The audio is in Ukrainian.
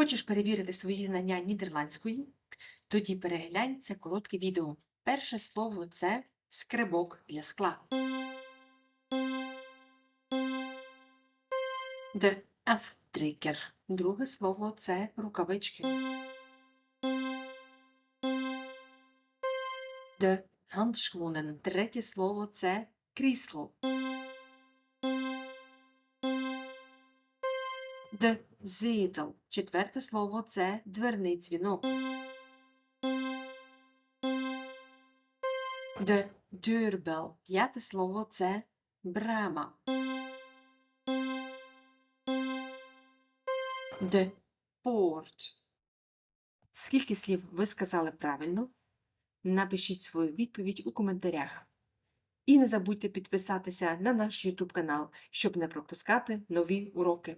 Хочеш перевірити свої знання нідерландської? Тоді переглянь це коротке відео. Перше слово це скребок для скла. De afdrukker. Друге слово це рукавички. De handschoenen. Третє слово це крісло. De zetel. Четверте слово це дверний дзвінок. De deurbel. П'яте слово це брама. De poort. Скільки слів ви сказали правильно? Напишіть свою відповідь у коментарях. І не забудьте підписатися на наш YouTube канал, щоб не пропускати нові уроки.